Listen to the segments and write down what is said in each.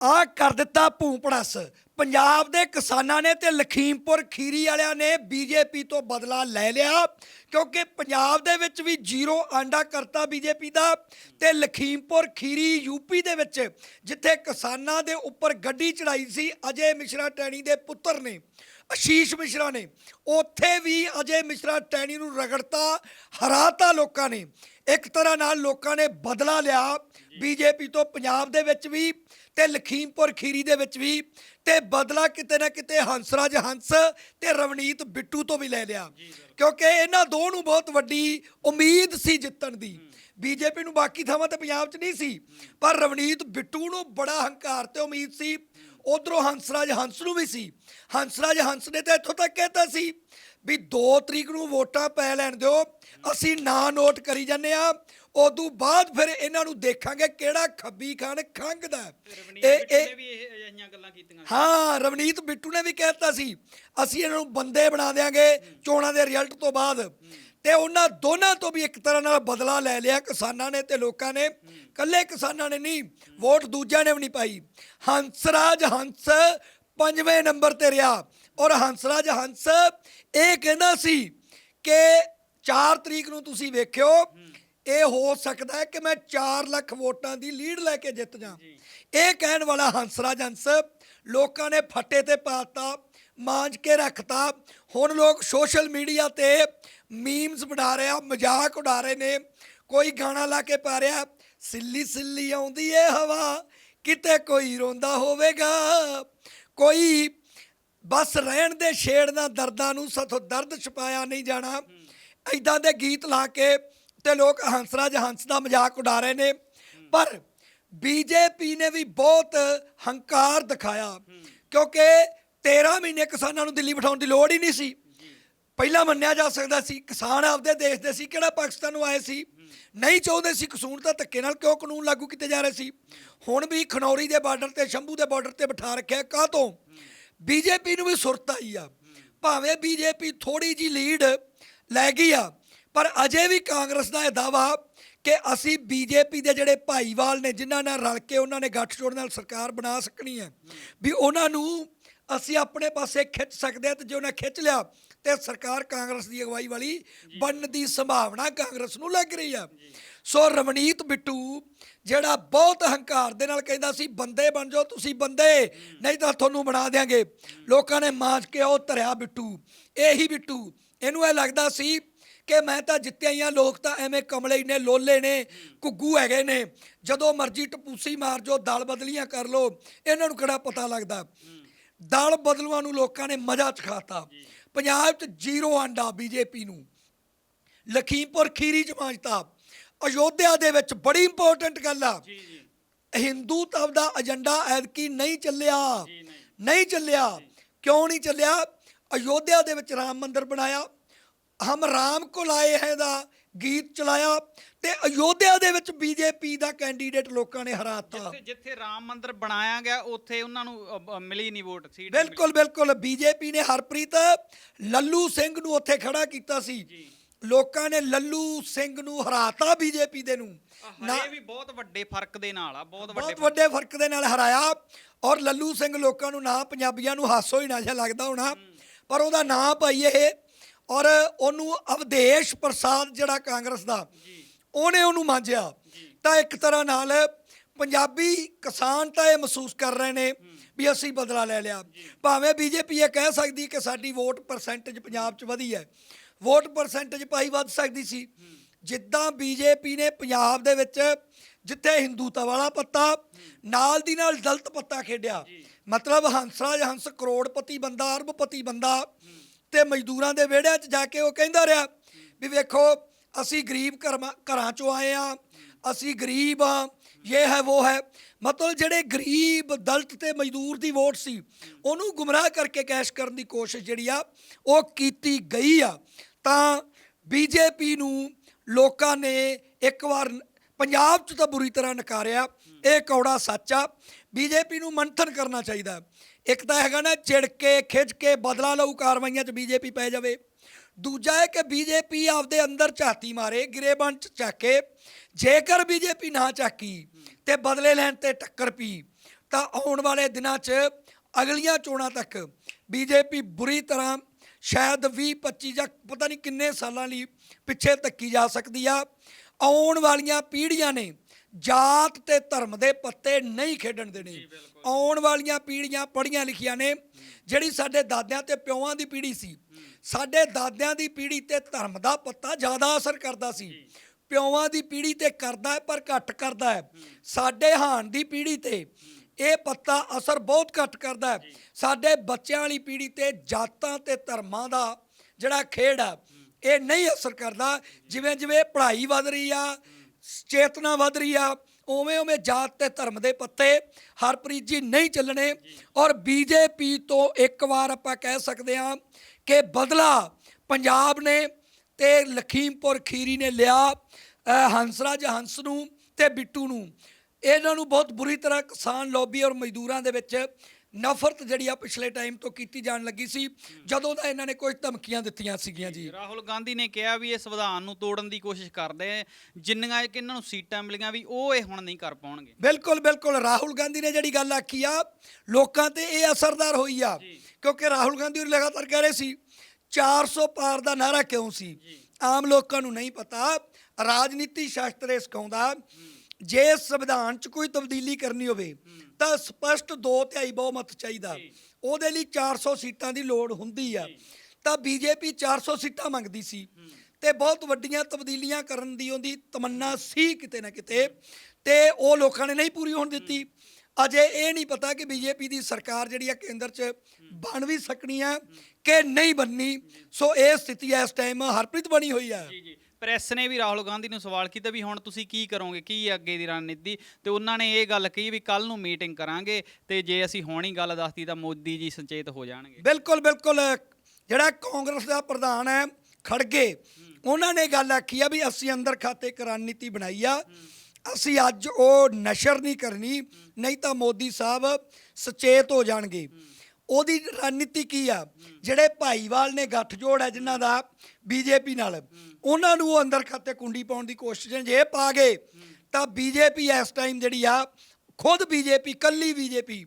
ਆ ਕਰ ਦਿੱਤਾ ਭੂਪੜਸ ਪੰਜਾਬ ਦੇ ਕਿਸਾਨਾਂ ਨੇ ਤੇ ਲਖੀਮਪੁਰ ਖੀਰੀ ਵਾਲਿਆਂ ਨੇ ਬੀਜੇਪੀ ਤੋਂ ਬਦਲਾ ਲੈ ਲਿਆ, ਕਿਉਂਕਿ ਪੰਜਾਬ ਦੇ ਵਿੱਚ ਵੀ ਜ਼ੀਰੋ ਆਂਡਾ ਕਰਤਾ ਬੀਜੇਪੀ ਦਾ ਤੇ ਲਖੀਮਪੁਰ ਖੀਰੀ ਯੂਪੀ ਦੇ ਵਿੱਚ, ਜਿੱਥੇ ਕਿਸਾਨਾਂ ਦੇ ਉੱਪਰ ਗੱਡੀ ਚੜਾਈ ਸੀ, ਅਜੇ ਮਿਸ਼ਰਾ ਟੈਣੀ ਦੇ ਪੁੱਤਰ ਨੇ, ਅਸ਼ੀਸ਼ ਮਿਸ਼ਰਾ ਨੇ। ਉੱਥੇ ਵੀ ਅਜੇ ਮਿਸ਼ਰਾ ਟੈਣੀ ਨੂੰ ਰਗੜਤਾ, ਹਰਾਤਾ ਲੋਕਾਂ ਨੇ। ਇੱਕ ਤਰ੍ਹਾਂ ਨਾਲ ਲੋਕਾਂ ਨੇ ਬਦਲਾ ਲਿਆ, ਬੀਜੇਪੀ ਤੋਂ ਪੰਜਾਬ ਦੇ ਵਿੱਚ ਵੀ। ਤੇ ਲਖੀਮਪੁਰ ਖੀਰੀ ਦੇ ਵਿੱਚ ਵੀ ਤੇ ਬਦਲਾ ਕਿਤੇ ਨਾ ਕਿਤੇ ਹੰਸਰਾਜ ਹੰਸ ਤੇ ਰਵਨੀਤ ਬਿੱਟੂ ਤੋਂ ਵੀ ਲੈ ਲਿਆ। ਕਿਉਂਕਿ ਇਹਨਾਂ ਦੋ ਨੂੰ ਬਹੁਤ ਵੱਡੀ ਉਮੀਦ ਸੀ ਜਿੱਤਣ ਦੀ। ਬੀਜੇਪੀ ਨੂੰ ਬਾਕੀ ਥਾਵਾਂ ਤੇ ਪੰਜਾਬ 'ਚ ਨਹੀਂ ਸੀ ਪਰ ਰਵਨੀਤ ਬਿੱਟੂ ਨੂੰ ਬੜਾ ਹੰਕਾਰ ਤੇ ਉਮੀਦ ਸੀ। ਉਧਰੋਂ ਹੰਸਰਾਜ ਹੰਸ ਨੂੰ ਵੀ ਸੀ। ਹੰਸਰਾਜ ਹੰਸ ਨੇ ਤਾਂ ਇੱਥੋਂ ਤੱਕ ਕਹਿਤਾ ਸੀ ਵੀ 2 ਤਰੀਕ ਨੂੰ ਵੋਟਾਂ ਪੈ ਲੈਣ ਦਿਓ ਅਸੀਂ ਨਾਂ ਨੋਟ ਕਰੀ ਜਾਂਦੇ ਆ ਉਦੋਂ ਬਾਅਦ ਫਿਰ ਇਹਨਾਂ ਨੂੰ ਦੇਖਾਂਗੇ ਕਿਹੜਾ ਖੱਬੀ ਖਾਨ ਖੰਗਦਾ ਇਹ ਇਹ ਵੀ ਇਹ ਅਜਿਹੀਆਂ ਗੱਲਾਂ ਕੀਤੀਆਂ। ਹਾਂ ਰਵਨੀਤ ਬਿੱਟੂ ਨੇ ਵੀ ਕਹਿਤਾ ਸੀ ਅਸੀਂ ਇਹਨਾਂ ਨੂੰ ਬੰਦੇ ਬਣਾ ਦੇਾਂਗੇ ਚੋਣਾਂ ਦੇ ਰਿਜ਼ਲਟ ਤੋਂ ਬਾਅਦ। ਤੇ ਉਹਨਾਂ ਦੋਨਾਂ ਤੋਂ ਵੀ ਇੱਕ ਤਰ੍ਹਾਂ ਨਾਲ ਬਦਲਾ ਲੈ ਲਿਆ ਕਿਸਾਨਾਂ ਨੇ ਤੇ ਲੋਕਾਂ ਨੇ। ਕੱਲੇ ਕਿਸਾਨਾਂ ਨੇ ਨਹੀਂ ਵੋਟ ਦੂਜਿਆਂ ਨੇ ਵੀ ਨਹੀਂ ਪਾਈ। ਹੰਸਰਾਜ ਹੰਸ ਪੰਜਵੇਂ ਨੰਬਰ ਤੇ ਰਿਹਾ। ਔਰ ਹੰਸਰਾਜ ਹੰਸ ਇਹ ਕਹਿੰਦਾ ਸੀ ਕਿ 4 ਤਰੀਕ ਨੂੰ ਤੁਸੀਂ ਵੇਖਿਓ ਇਹ ਹੋ ਸਕਦਾ ਹੈ ਕਿ ਮੈਂ 4 ਲੱਖ ਵੋਟਾਂ ਦੀ ਲੀਡ ਲੈ ਕੇ ਜਿੱਤ ਜਾ। ਇਹ ਕਹਿਣ ਵਾਲਾ ਹੰਸਰਾਜ ਹੰਸ ਲੋਕਾਂ ਨੇ ਫੱਟੇ ਤੇ ਪਾਤਾ ਮਾਂਜ ਕੇ ਰੱਖਤਾ। ਹੁਣ ਲੋਕ ਸੋਸ਼ਲ ਮੀਡੀਆ ਤੇ ਮੀਮਸ ਬਣਾ ਰਹੇ ਆ ਮਜ਼ਾਕ ਉਡਾ ਰਹੇ ਨੇ। ਕੋਈ ਗਾਣਾ ਲਾ ਕੇ ਪਾ ਰਿਹਾ ਸਿੱਲੀ ਸਿੱਲੀ ਆਉਂਦੀ ਏ ਹਵਾ ਕਿਤੇ ਕੋਈ ਰੋਂਦਾ ਹੋਵੇਗਾ। ਕੋਈ ਬਸ ਰਹਿਣ ਦੇ ਛੇੜ ਦਾ ਦਰਦਾਂ ਨੂੰ ਸਥੋ ਦਰਦ ਛਪਾਇਆ ਨਹੀਂ ਜਾਣਾ। ਐਦਾਂ ਦੇ ਗੀਤ ਲਾ ਕੇ ਤੇ ਲੋਕ ਹੰਸਰਾਜ ਹੰਸ ਦਾ ਮਜ਼ਾਕ ਉਡਾ ਰਹੇ ਨੇ। ਪਰ ਬੀਜੇਪੀ ਨੇ ਵੀ ਬਹੁਤ ਹੰਕਾਰ ਦਿਖਾਇਆ। ਕਿਉਂਕਿ 13 ਮਹੀਨੇ ਕਿਸਾਨਾਂ ਨੂੰ ਦਿੱਲੀ ਬਿਠਾਉਣ ਦੀ ਲੋੜ ਹੀ ਨਹੀਂ ਸੀ। ਪਹਿਲਾਂ ਮੰਨਿਆ ਜਾ ਸਕਦਾ ਸੀ, ਕਿਸਾਨ ਆਪਦੇ ਦੇਸ਼ ਦੇ ਸੀ, ਕਿਹੜਾ ਪਾਕਿਸਤਾਨ ਨੂੰ ਆਏ ਸੀ। ਨਹੀਂ ਚਾਹੁੰਦੇ ਸੀ ਕਾਨੂੰਨ ਤਾਂ ਧੱਕੇ ਨਾਲ ਕਿਉਂ ਕਾਨੂੰਨ ਲਾਗੂ ਕੀਤੇ ਜਾ ਰਹੇ ਸੀ। ਹੁਣ ਵੀ ਖਨੌਰੀ ਦੇ ਬਾਰਡਰ ਤੇ, ਸ਼ੰਭੂ ਦੇ ਬਾਰਡਰ ਤੇ ਬਿਠਾ ਰੱਖਿਆ ਕਾਹ ਤੋਂ? ਬੀਜੇਪੀ ਨੂੰ ਵੀ ਸੁਰਤ ਆਈ ਆ। ਭਾਵੇਂ ਬੀਜੇਪੀ ਥੋੜੀ ਜੀ ਲੀਡ ਲੈ ਗਈ ਆ ਪਰ ਅਜੇ ਵੀ ਕਾਂਗਰਸ ਦਾ ਇਹ ਦਾਵਾ ਕਿ ਅਸੀਂ ਬੀਜੇਪੀ ਦੇ ਜਿਹੜੇ ਭਾਈਵਾਲ ਨੇ, ਜਿਨ੍ਹਾਂ ਨਾਲ ਰਲ ਕੇ ਉਹਨਾਂ ਨੇ ਗੱਠਜੋੜ ਨਾਲ ਸਰਕਾਰ ਬਣਾ ਸਕਣੀ ਹੈ, ਵੀ ਉਹਨਾਂ ਨੂੰ ਅਸੀਂ ਆਪਣੇ ਪਾਸੇ ਖਿੱਚ ਸਕਦੇ ਹਾਂ ਤੇ ਜੇ ਉਹਨਾਂ ਖਿੱਚ ਲਿਆ ਤੇ ਸਰਕਾਰ ਕਾਂਗਰਸ ਦੀ ਅਗਵਾਈ ਵਾਲੀ ਬਣਨ ਦੀ ਸੰਭਾਵਨਾ ਕਾਂਗਰਸ ਨੂੰ ਲੱਗ ਰਹੀ ਆ ਸੋ ਰਵਨੀਤ ਬਿੱਟੂ ਜਿਹੜਾ ਬਹੁਤ ਹੰਕਾਰ ਦੇ ਨਾਲ ਕਹਿੰਦਾ ਸੀ, ਬੰਦੇ ਬਣ ਜਾਓ, ਤੁਸੀਂ ਬੰਦੇ, ਨਹੀਂ ਤਾਂ ਤੁਹਾਨੂੰ ਬਣਾ ਦੇਾਂਗੇ ਲੋਕਾਂ ਨੇ ਮਾਂਜ ਕੇ ਉਹ ਧਰਿਆ ਬਿੱਟੂ, ਇਹੀ ਬਿੱਟੂ। ਇਹਨੂੰ ਇਹ ਲੱਗਦਾ ਸੀ ਕਿ ਮੈਂ ਤਾਂ ਜਿੱਤਿਆ ਹੀ ਆ ਲੋਕ ਤਾਂ ਐਵੇਂ ਕਮਲੇ ਹੀ ਨੇ ਲੋਲੇ ਨੇ ਘੁੱਗੂ ਹੈਗੇ ਨੇ। ਜਦੋਂ ਮਰਜ਼ੀ ਟਪੂਸੀ ਮਾਰ ਜੋ ਦਲ ਬਦਲੀਆਂ ਕਰ ਲੋ ਇਹਨਾਂ ਨੂੰ ਕਿਹੜਾ ਪਤਾ ਲੱਗਦਾ? ਦਲ ਬਦਲੂਆਂ ਨੂੰ ਲੋਕਾਂ ਨੇ ਮਜ਼ਾ ਚਖਾਤਾ ਪੰਜਾਬ 'ਚ ਜ਼ੀਰੋ ਆਂਡਾ ਬੀਜੇਪੀ ਨੂੰ। ਲਖੀਮਪੁਰ ਖੀਰੀ ਚ ਮਾਂਜਤਾ। ਅਯੋਧਿਆ ਦੇ ਵਿੱਚ ਬੜੀ ਇੰਪੋਰਟੈਂਟ ਗੱਲ ਆ। ਜੀ ਹਿੰਦੂਤਵ ਦਾ ਏਜੰਡਾ ਐਤਕੀ ਨਹੀਂ ਚੱਲਿਆ। ਨਹੀਂ। ਚੱਲਿਆ। ਕਿਉਂ ਨਹੀਂ ਚੱਲਿਆ? ਅਯੋਧਿਆ ਦੇ ਵਿੱਚ ਰਾਮ ਮੰਦਿਰ ਬਣਾਇਆ। ਹਮ ਰਾਮ ਕੋ ਲਾਏ ਹੈ ਦਾ ਗੀਤ ਚਲਾਇਆ ਤੇ ਅਯੋਧਿਆ ਦੇ ਵਿੱਚ ਬੀਜੇਪੀ ਦਾ ਕੈਂਡੀਡੇਟ ਲੋਕਾਂ ਨੇ ਹਰਾਤਾ। ਜਿੱਥੇ ਜਿੱਥੇ ਰਾਮ ਮੰਦਿਰ ਬਣਾਇਆ ਗਿਆ ਉੱਥੇ ਉਹਨਾਂ ਨੂੰ ਅ, ਅ, ਮਿਲੀ ਨਹੀਂ ਵੋਟ ਸੀਟ ਨਹੀਂ ਬਿਲਕੁਲ ਬਿਲਕੁਲ। ਬੀਜੇਪੀ ਨੇ ਹਰਪ੍ਰੀਤ ਲੱਲੂ ਸਿੰਘ ਨੂੰ ਉੱਥੇ ਖੜਾ ਕੀਤਾ ਸੀ। ਲੋਕਾਂ ਨੇ ਲੱਲੂ ਸਿੰਘ ਨੂੰ ਹਰਾਤਾ ਬੀਜੇਪੀ ਦੇ ਨੂੰ। ਮਿਲੀ। ਨਾ ਹਰੇ ਵੀ ਬਹੁਤ ਵੱਡੇ ਫ਼ਰਕ ਦੇ ਨਾਲ ਆ ਬਹੁਤ ਵੱਡੇ ਬਹੁਤ ਵੱਡੇ ਫ਼ਰਕ ਦੇ ਨਾਲ ਹਰਾਇਆ ਔਰ ਲੱਲੂ ਸਿੰਘ ਲੋਕਾਂ ਨੂੰ ਨਾ ਪੰਜਾਬੀਆਂ ਨੂੰ ਹਾਸੋ ਹੀ ਨਾ ਜਿਹਾ ਲੱਗਦਾ ਹੋਣਾ। ਪਰ ਉਹਦਾ ਨਾਂ ਭਾਈ ਇਹ ਔਰ ਉਹਨੂੰ ਅਵਦੇਸ਼ ਪ੍ਰਸਾਦ ਜਿਹੜਾ ਕਾਂਗਰਸ ਦਾ ਉਹਨੇ ਉਹਨੂੰ ਮੰਨਿਆ ਤਾਂ ਇੱਕ ਤਰ੍ਹਾਂ ਨਾਲ ਪੰਜਾਬੀ ਕਿਸਾਨ ਤਾਂ ਇਹ ਮਹਿਸੂਸ ਕਰ ਰਹੇ ਨੇ ਵੀ ਅਸੀਂ ਬਦਲਾ ਲੈ ਲਿਆ। ਭਾਵੇਂ ਬੀਜੇਪੀ ਇਹ ਕਹਿ ਸਕਦੀ ਕਿ ਸਾਡੀ ਵੋਟ ਪਰਸੈਂਟੇਜ ਪੰਜਾਬ 'ਚ ਵਧੀ ਹੈ। ਵੋਟ ਪਰਸੈਂਟੇਜ ਭਾਈ ਵੱਧ ਸਕਦੀ ਸੀ। ਜਿੱਦਾਂ ਬੀਜੇਪੀ ਨੇ ਪੰਜਾਬ ਦੇ ਵਿੱਚ ਜਿੱਥੇ ਹਿੰਦੂਤਾ ਵਾਲਾ ਪੱਤਾ ਨਾਲ ਦੀ ਨਾਲ ਦਲਤ ਪੱਤਾ ਖੇਡਿਆ। ਮਤਲਬ ਹੰਸਰਾਜ ਹੰਸ ਕਰੋੜਪਤੀ ਬੰਦਾ ਅਰਬਪਤੀ ਬੰਦਾ। ਤੇ ਮਜ਼ਦੂਰਾਂ ਦੇ ਵਿਹੜਿਆਂ 'ਚ ਜਾ ਕੇ ਉਹ ਕਹਿੰਦਾ ਰਿਹਾ ਵੀ ਵੇਖੋ, ਅਸੀਂ ਗਰੀਬ ਘਰਮਾਂ- ਘਰਾਂ 'ਚੋਂ ਆਏ ਆ ਅਸੀਂ ਗਰੀਬ ਆ ਇਹ ਹੈ ਉਹ ਹੈ। ਮਤਲਬ ਜਿਹੜੇ ਗਰੀਬ ਦਲਤ ਤੇ ਮਜ਼ਦੂਰ ਦੀ ਵੋਟ ਸੀ, ਉਹਨੂੰ ਗੁੰਮਰਾਹ ਕਰਕੇ ਕੈਸ਼ ਕਰਨ ਦੀ ਕੋਸ਼ਿਸ਼ ਜਿਹੜੀ ਆ, ਉਹ ਕੀਤੀ ਗਈ ਆ। ਤਾਂ ਬੀਜੇਪੀ ਨੂੰ ਲੋਕਾਂ ਨੇ ਇੱਕ ਵਾਰ ਪੰਜਾਬ 'ਚ ਤਾਂ ਬੁਰੀ ਤਰ੍ਹਾਂ ਨਕਾਰਿਆ, ਇਹ ਕੌੜਾ ਸੱਚ ਆ। ਬੀਜੇਪੀ ਨੂੰ ਮੰਥਨ ਕਰਨਾ ਚਾਹੀਦਾ। ਇੱਕ ਤਾਂ ਹੈਗਾ ਨਾ, ਚਿੜ ਕੇ ਖਿੱਚ ਕੇ ਬਦਲਾ ਲਊ, ਕਾਰਵਾਈਆਂ 'ਚ ਬੀਜੇਪੀ ਪੈ ਜਾਵੇ। ਦੂਜਾ ਹੈ ਕਿ ਬੀਜੇਪੀ ਆਪਦੇ ਅੰਦਰ ਝਾਤੀ ਮਾਰੇ ਗਿਰੇਬੰਦ ਚ ਚੱਕੇ। ਜੇਕਰ ਬੀਜੇਪੀ ਨਾ ਚੱਕੀ ਤੇ ਬਦਲੇ ਲੈਣ ਤੇ ਟੱਕਰ ਪੀ ਤਾਂ ਆਉਣ ਵਾਲੇ ਦਿਨਾਂ 'ਚ ਅਗਲੀਆਂ ਚੋਣਾਂ ਤੱਕ ਬੀਜੇਪੀ ਬੁਰੀ ਤਰ੍ਹਾਂ ਸ਼ਾਇਦ 20 25 ਜਾਂ ਪਤਾ ਨਹੀਂ ਕਿੰਨੇ ਸਾਲਾਂ ਲਈ ਪਿੱਛੇ ਧੱਕੀ ਜਾ ਸਕਦੀ ਆ। ਆਉਣ ਵਾਲੀਆਂ ਪੀੜ੍ਹੀਆਂ ਨੇ ਜਾਤ ਤੇ ਧਰਮ ਦੇ ਪੱਤੇ ਨਹੀਂ ਖੇਡਣ ਦੇਣੇ। ਆਉਣ ਵਾਲੀਆਂ ਪੀੜ੍ਹੀਆਂ ਪੜ੍ਹੀਆਂ ਲਿਖੀਆਂ ਨੇ ਜਿਹੜੀ ਸਾਡੇ ਦਾਦਿਆਂ ਤੇ ਪਿਓਾਂ ਦੀ ਪੀੜ੍ਹੀ ਸੀ। ਸਾਡੇ ਦਾਦਿਆਂ ਦੀ ਪੀੜ੍ਹੀ ਤੇ ਧਰਮ ਦਾ ਪੱਤਾ ਜ਼ਿਆਦਾ ਅਸਰ ਕਰਦਾ ਸੀ। ਪਿਓਾਂ ਦੀ ਪੀੜ੍ਹੀ ਤੇ ਕਰਦਾ ਹੈ ਪਰ ਘੱਟ ਕਰਦਾ ਹੈ। ਸਾਡੇ ਹਾਨ ਦੀ ਪੀੜ੍ਹੀ ਤੇ ਇਹ ਪੱਤਾ ਅਸਰ ਬਹੁਤ ਘੱਟ ਕਰਦਾ ਹੈ। ਸਾਡੇ ਬੱਚਿਆਂ ਵਾਲੀ ਪੀੜ੍ਹੀ ਤੇ ਜਾਤਾਂ ਤੇ ਧਰਮਾਂ ਦਾ ਜਿਹੜਾ ਖੇਡ ਆ ਇਹ ਨਹੀਂ ਅਸਰ ਕਰਦਾ। ਜਿਵੇਂ ਜਿਵੇਂ ਪੜ੍ਹਾਈ ਵਧ ਰਹੀ ਆ ਚੇਤਨਾ ਵਧ ਰਹੀ ਆ, ਉਵੇਂ ਉਵੇਂ ਜਾਤ ਤੇ ਧਰਮ ਦੇ ਪੱਤੇ ਹਰਪ੍ਰੀਤ ਜੀ ਨਹੀਂ ਚੱਲਣੇ ਔਰ ਬੀਜੇਪੀ ਤੋਂ ਇੱਕ ਵਾਰ ਆਪਾਂ ਕਹਿ ਸਕਦੇ ਹਾਂ ਕਿ ਬਦਲਾ ਪੰਜਾਬ ਨੇ ਤੇ ਲਖੀਮਪੁਰ ਖੀਰੀ ਨੇ ਲਿਆ ਹੰਸਰਾਜ ਹੰਸ ਨੂੰ ਤੇ ਬਿੱਟੂ ਨੂੰ। ਇਹਨਾਂ ਨੂੰ ਬਹੁਤ ਬੁਰੀ ਤਰ੍ਹਾਂ ਕਿਸਾਨ ਲੋਬੀ ਔਰ ਮਜ਼ਦੂਰਾਂ ਦੇ ਵਿੱਚ ਨਫ਼ਰਤ ਜਿਹੜੀ ਆ ਪਿਛਲੇ ਟਾਈਮ ਤੋਂ ਕੀਤੀ ਜਾਣ ਲੱਗੀ ਸੀ ਜਦੋਂ ਦਾ ਇਹਨਾਂ ਨੇ ਕੁਝ ਧਮਕੀਆਂ ਦਿੱਤੀਆਂ ਸੀਗੀਆਂ ਜੀ। ਰਾਹੁਲ ਗਾਂਧੀ ਨੇ ਕਿਹਾ ਵੀ ਇਹ ਸੰਵਿਧਾਨ ਨੂੰ ਤੋੜਨ ਦੀ ਕੋਸ਼ਿਸ਼ ਕਰਦੇ ਜਿੰਨੀਆਂ ਕਿ ਇਹਨਾਂ ਨੂੰ ਸੀਟਾਂ ਮਿਲੀਆਂ ਵੀ ਉਹ ਇਹ ਹੁਣ ਨਹੀਂ ਕਰ ਪਾਉਣਗੇ। ਬਿਲਕੁਲ ਬਿਲਕੁਲ ਰਾਹੁਲ ਗਾਂਧੀ ਨੇ ਜਿਹੜੀ ਗੱਲ ਆਖੀ ਆ ਲੋਕਾਂ ਤੇ ਇਹ ਅਸਰਦਾਰ ਹੋਈ ਆ ਕਿਉਂਕਿ ਰਾਹੁਲ ਗਾਂਧੀ ਉਹ ਲਗਾਤਾਰ ਕਹਿ ਰਹੇ ਸੀ 400 ਪਾਰ ਦਾ ਨਾਰਾ ਕਿਉਂ ਸੀ? ਆਮ ਲੋਕਾਂ ਨੂੰ ਨਹੀਂ ਪਤਾ ਰਾਜਨੀਤੀ ਸ਼ਾਸਤਰ ਇਹ ਸਿਖਾਉਂਦਾ ਜੇ ਸੰਵਿਧਾਨ 'ਚ ਕੋਈ ਤਬਦੀਲੀ ਕਰਨੀ ਹੋਵੇ ਤਾਂ ਸਪਸ਼ਟ ਦੋ ਤਿਹਾਈ ਬਹੁਮਤ ਚਾਹੀਦਾ। ਉਹਦੇ ਲਈ 400 ਸੀਟਾਂ ਦੀ ਲੋੜ ਹੁੰਦੀ ਆ। ਤਾਂ ਬੀਜੇਪੀ 400 ਸੀਟਾਂ ਮੰਗਦੀ ਸੀ। ਤੇ ਬਹੁਤ ਵੱਡੀਆਂ ਤਬਦੀਲੀਆਂ ਕਰਨ ਦੀ ਉਹਦੀ ਤਮੰਨਾ ਸੀ ਕਿਤੇ ਨਾ ਕਿਤੇ। ਤੇ ਉਹ ਲੋਕਾਂ ਨੇ ਨਹੀਂ ਪੂਰੀ ਹੋਣ ਦਿੱਤੀ। ਅਜੇ ਇਹ ਨਹੀਂ ਪਤਾ ਕਿ ਬੀਜੇਪੀ ਦੀ ਸਰਕਾਰ ਜਿਹੜੀ ਆ ਕੇਂਦਰ 'ਚ ਬਣ ਵੀ ਸਕਣੀ ਆ ਕਿ ਨਹੀਂ ਬਣਨੀ। ਸੋ ਇਹ ਸਥਿਤੀ ਇਸ ਟਾਈਮ ਹਰਪ੍ਰੀਤ ਬਣੀ ਹੋਈ ਆ। ਜੀ ਜੀ। ਪ੍ਰੈਸ ਨੇ ਵੀ ਰਾਹੁਲ ਗਾਂਧੀ ਨੂੰ ਸਵਾਲ ਕੀਤਾ ਵੀ ਹੁਣ ਤੁਸੀਂ ਕੀ ਕਰੋਗੇ ਕੀ ਹੈ ਅੱਗੇ ਦੀ ਰਣਨੀਤੀ? ਤੇ ਉਹਨਾਂ ਨੇ ਇਹ ਗੱਲ ਕਹੀ ਵੀ ਕੱਲ ਨੂੰ ਮੀਟਿੰਗ ਕਰਾਂਗੇ ਤੇ ਜੇ ਅਸੀਂ ਹੁਣ ਹੀ ਗੱਲ ਦੱਸਤੀ ਤਾਂ ਮੋਦੀ ਜੀ ਸੰਚੇਤ ਹੋ ਜਾਣਗੇ। ਬਿਲਕੁਲ ਬਿਲਕੁਲ। ਜਿਹੜਾ ਕਾਂਗਰਸ ਦਾ ਪ੍ਰਧਾਨ ਹੈ ਖੜਗੇ ਉਹਨਾਂ ਨੇ ਗੱਲ ਆਖੀ ਆ ਵੀ ਅਸੀਂ ਅੰਦਰ ਖਾਤੇ ਇੱਕ ਰਣਨੀਤੀ ਬਣਾਈ ਆ। ਅਸੀਂ ਅੱਜ ਉਹ ਨਸ਼ਰ ਨਹੀਂ ਕਰਨੀ, ਨਹੀਂ ਤਾਂ ਮੋਦੀ ਸਾਹਿਬ ਸੁਚੇਤ ਹੋ ਜਾਣਗੇ। ਉਹਦੀ ਰਣਨੀਤੀ ਕੀ ਆ? ਜਿਹੜੇ ਭਾਈਵਾਲ ਨੇ ਗੱਠਜੋੜ ਹੈ ਜਿਨ੍ਹਾਂ ਦਾ ਬੀਜੇਪੀ ਨਾਲ, ਉਹਨਾਂ ਨੂੰ ਉਹ ਅੰਦਰ ਖਾਤੇ ਕੁੰਡੀ ਪਾਉਣ ਦੀ ਕੋਸ਼ਿਸ਼ ਜੇ ਪਾ ਗਏ, ਤਾਂ ਬੀਜੇਪੀ ਇਸ ਟਾਈਮ ਜਿਹੜੀ ਆ, ਖੁਦ ਬੀਜੇਪੀ, ਕੱਲੀ ਬੀਜੇਪੀ,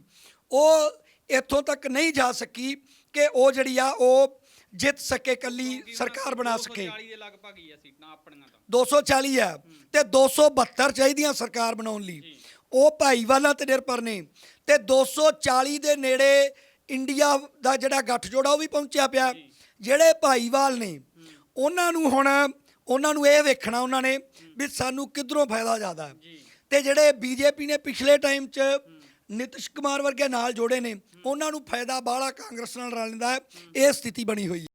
ਉਹ ਇੱਥੋਂ ਤੱਕ ਨਹੀਂ ਜਾ ਸਕੀ ਕਿ ਉਹ ਜਿਹੜੀ ਆ, ਉਹ ਜਿੱਤ ਸਕੇ ਕੱਲੀ ਸਰਕਾਰ ਬਣਾ ਸਕੇ। 240 ਦੇ ਲਗਭਗ ਹੀ ਆ ਸੀਟਾਂ ਆਪਣੀਆਂ ਤਾਂ। 240 ਆ ਤੇ 272 ਚਾਹੀਦੀਆਂ ਸਰਕਾਰ ਬਣਾਉਣ ਲਈ। ਉਹ ਭਾਈਵਾਲਾਂ ਤੇ ਨਿਰਭਰ ਨੇ ਤੇ 240 ਦੇ ਨੇੜੇ ਇੰਡੀਆ ਦਾ ਜਿਹੜਾ ਗੱਠਜੋੜਾ ਉਹ ਵੀ ਪਹੁੰਚਿਆ ਪਿਆ। ਜਿਹੜੇ ਭਾਈਵਾਲ ਨੇ ਉਹਨਾਂ ਨੂੰ ਹੁਣ ਉਹਨਾਂ ਨੂੰ ਇਹ ਵੇਖਣਾ ਉਹਨਾਂ ਨੇ ਵੀ ਸਾਨੂੰ ਕਿੱਧਰੋਂ ਫਾਇਦਾ ਜ਼ਿਆਦਾ। ਹੈ ਤੇ ਜਿਹੜੇ ਬੀਜੇਪੀ ਨੇ ਪਿਛਲੇ ਟਾਈਮ 'ਚ ਨਿਤਿਸ਼ ਕੁਮਾਰ ਵਰਗੇ ਨਾਲ ਜੋੜੇ ਨੇ। ਉਹਨਾਂ ਨੂੰ ਫਾਇਦਾ ਬਾਹਲਾ ਕਾਂਗਰਸ ਨਾਲ ਰਲਦਾ ਹੈ। ਇਹ ਸਥਿਤੀ ਬਣੀ ਹੋਈ ਹੈ।